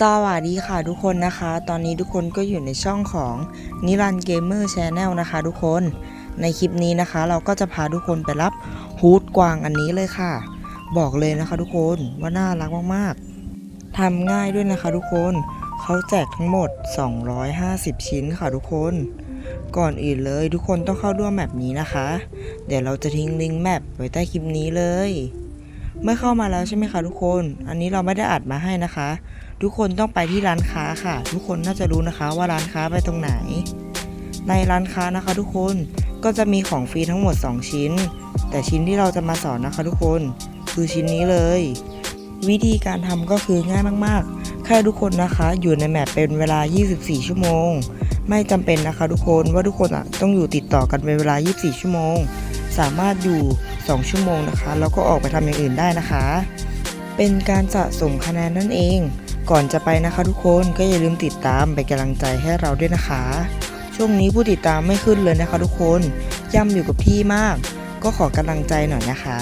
สวัสดีค่ะทุกคนนะคะ ตอนนี้ทุกคนก็อยู่ในช่องของนิรันเกมเมอร์ชแนลนะคะทุกคนในคลิปนี้นะคะ เราก็จะพาทุกคนไปรับฮูดกวางอันนี้เลยค่ะ บอกเลยนะคะทุกคนว่าน่ารักมากๆทำง่ายด้วยนะคะทุกคนเขาแจกทั้งหมด 250 ชิ้นค่ะทุกคนก่อนอื่นเลยทุกคนต้องเข้าร่วมแมปนี้นะคะ เดี๋ยวเราจะทิ้งลิงก์แมปไว้ใต้คลิปนี้เลย เมื่อเข้ามาแล้วใช่ไหมคะทุกคน อันนี้เราไม่ได้อัดมาให้นะคะ ทุกคนต้องไปที่ร้านค้าค่ะ ทุกคนน่าจะรู้นะคะว่าร้านค้าไปตรงไหน ในร้านค้านะคะ ทุกคนก็จะมีของฟรีทั้งหมด 2 ชิ้น แต่ชิ้นที่เราจะมาสอนนะคะ ทุกคนคือชิ้นนี้เลย วิธีการทำก็คือง่ายมากๆ แค่ทุกคนนะคะอยู่ในแมปเป็นเวลา 24 ชั่วโมง ไม่จำเป็นนะคะ ทุกคนว่าทุกคนอะต้องอยู่ติดต่อกันเป็นเวลา 24 ชั่วโมง สามารถอยู่ 2 ชั่วโมงนะคะ แล้วก็ออกไปทำอย่างอื่นได้นะคะ เป็นการสะสมคะแนนนั่นเอง ก่อนจะไปนะคะทุกคนก็อย่าลืมติดตามเป็นกำลังใจให้เราด้วยนะคะ ช่วงนี้ผู้ติดตามไม่ขึ้นเลยนะคะ ทุกคนย่ำอยู่กับที่มาก ก็ขอกำลังใจหน่อยนะคะ